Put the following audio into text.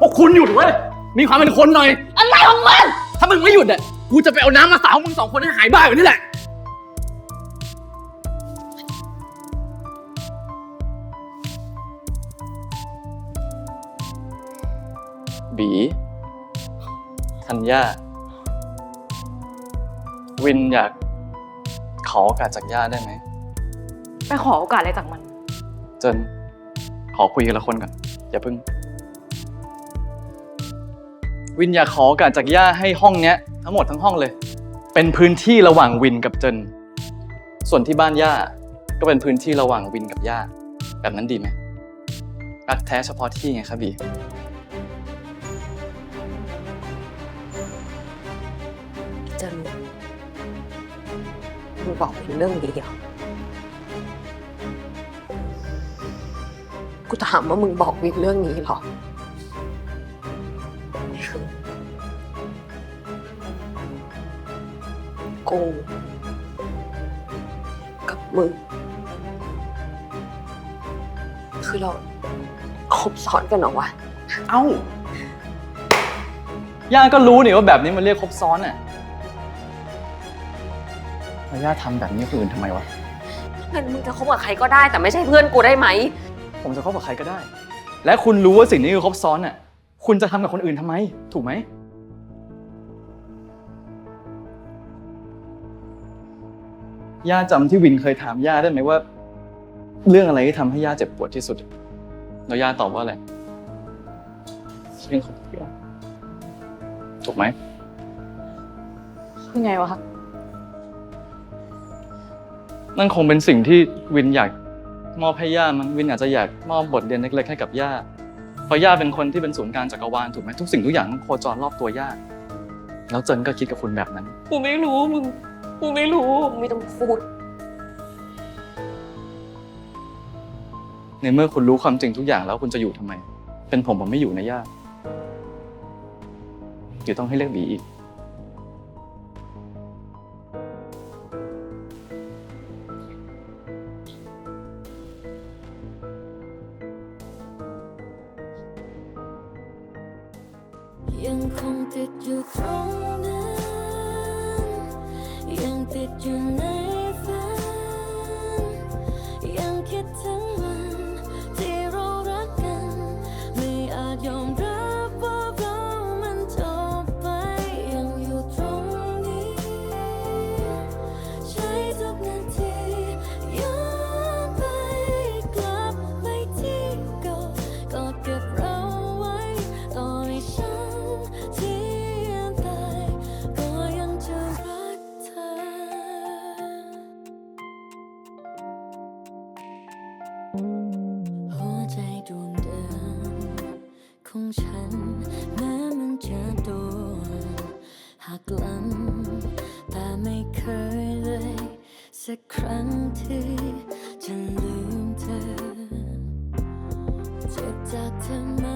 พวกคุณหยุดเว้ย มีความเป็นคนหน่อย อะไรของมันถ้ามึงไม่หยุดอะ กูจะไปเอาน้ำมาสาวมึงสองคนให้หายบ้าอยู่นี่แหละ บีธัญญา วินอยาก ขอโอกาสจากย่าได้ไหม ไปขอโอกาสอะไรจากมัน เจน ขอคุยกันละคนก่อน อย่าเพิ่ง วินอยากขอโอกาสจากย่าให้ห้องเนี้ยทั้งหมดทั้งห้องเลย เป็นพื้นที่ระหว่างวินกับเจน ส่วนที่บ้านย่าก็เป็นพื้นที่ระหว่างวินกับย่าแบบนั้นดีไหมรักแท้เฉพาะที่ไงครับบีจะรู้มึงบอกเป็นเรื่องนี้เหรอกูถามว่ามึงบอกวินเรื่องนี้เหรอ คือ กู กับมึง คือเราคบซ้อนกันเหรอวะ เอ้า ย่าก็รู้นี่ว่าแบบนี้มันเรียกครบซ้อนอะแล้วย่าทำแบบนี้กับคนอื่นทำไมวะ งั้นมึงจะคบกับใครก็ได้แต่ไม่ใช่เพื่อนกูได้ไหม ผมจะคบกับใครก็ได้ และคุณรู้ว่าสิ่งนี้คือครบซ้อนอะ คุณจะทำกับคนอื่นทำไม ถูกไหม ย่าจำที่วินเคยถามย่าได้ไหมว่า เรื่องอะไรที่ทำให้ย่าเจ็บปวดที่สุด แล้วย่าตอบว่าอะไรเรื่องของเพื่อนถูกไหม คือไงวะนั่นคงเป็นสิ่งที่วินอยากมอบให้ย่ามันวินอาจจะอยากมอบบทเรียนเล็กๆให้กับย่า เพราะย่าเป็นคนที่เป็นศูนย์กลางจักรวาลถูกไหมทุกสิ่งทุกอย่างต้องโคจรรอบตัวย่าแล้วเจินก็คิดกับคุณแบบนั้น กูไม่รู้มึง กูไม่รู้ ไม่ต้องพูด ในเมื่อคุณรู้ความจริงทุกอย่างแล้วคุณจะอยู่ทำไม เป็นผมผมไม่อยู่นะย่าเดี๋ยวต้องให้เรียกบีอีก ยังคงติดอยู่ตรงนั้น ยังติดอยู่ในฝันยังคิดถึง หัวใจดวงเดิมของฉันแม้มันจะโดนหักล้ำแต่ไม่เคยเลย สักครั้งที่จะลืมเธอเจ็บจากเธอม